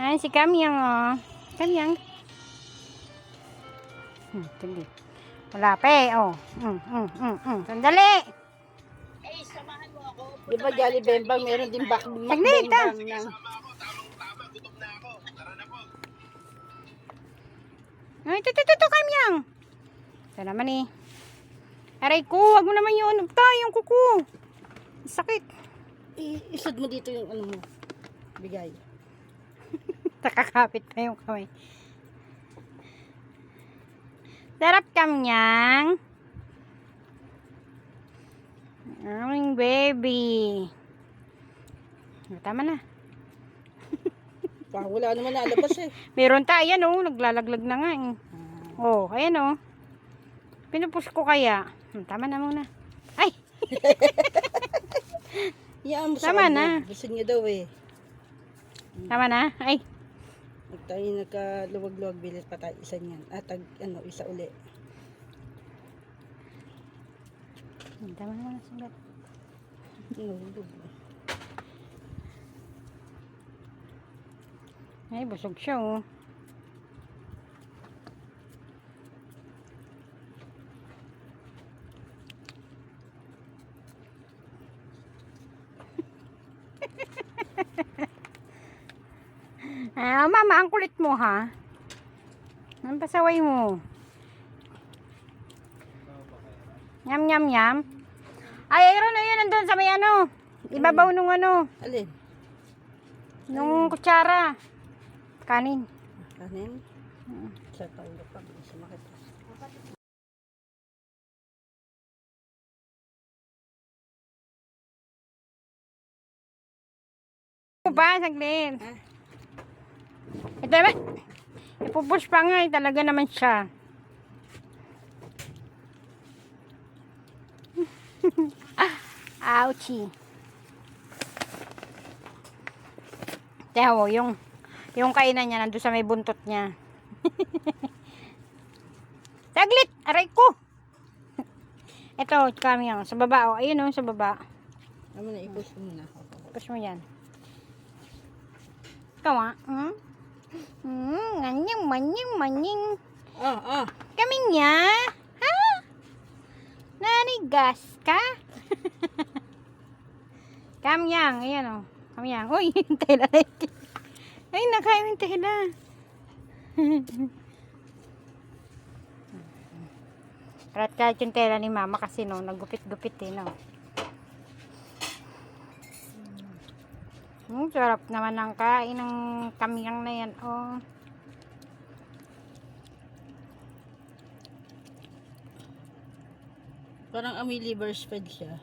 Ayan si Kamyang, oh. Kamyang. Hmm, tuloy. Wala pa eh, oh. Mm, mm, mm, mm. Sandali. Di ba Jolly Bembang meron din bak Saglit, ah. Bembang ng Ay, ito, ito, ito, Kamyang. Ito naman eh. Aray ko, wag mo naman yung ano, tayo, yung kuko. Sakit. I- isod mo dito yung ano mo. Bigay. Nakakapit pa yung kamay. Sarap kamyang. Aming baby. Oh, Tama na. Parang wala naman nalabas eh. Meron tayo, yan oh. Naglalaglag na nga eh. Oh, ayan oh. Pinupush ko kaya. Hmm, tama na muna. Ay! Iyaan mo sa Tama na. Gusto niya daw eh. Tama na. Ay! Pag tayo nagkaluwag-luwag, bilit pa tayo isa niyan. At tag, ano, isa uli. Hmm, Tama na muna. Sugat. Nulog. Ay, busog siya oh. Ah, mama, ang kulit mo ha. Ang pasaway mo. Yum, yum, yum. Ay, ayun na yun, nandun sa may ano. Ibabaw nung ano, Alin? nung kutsara. Kanin. Kanin? Sa taulo pa. Sumakit. Ito pa, saglit. Ah. Naman. Ipupush pa nga, eh, talaga naman siya. Ouchie. Tiyan mo, yung, yung kainan niya nandun sa may buntot niya. Saglit! Aray ko! Ito, kami yan. Sa baba, oh. Ayun, oh, sa baba. Ano na, i-push mo na. Push mo yan. Ikaw ah. Hmm? Hmm, nganyang, manyang, manyang. Ah, ah. Kami niya? Ha? Nanigas ka? Kamyang, ayan o. Oh. Kamyang. Uy, yung tela na yun. Ay, nakain yung tela. Karat kahit yung tela ni mama kasi no, naggupit-gupit eh no. Hmm, sarap naman ng kain ng kamyang na yan. Oh. Parang amoy liver spread siya.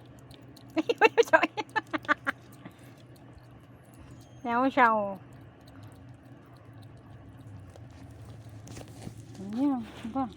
Mo siya, oh. Ayan, ba?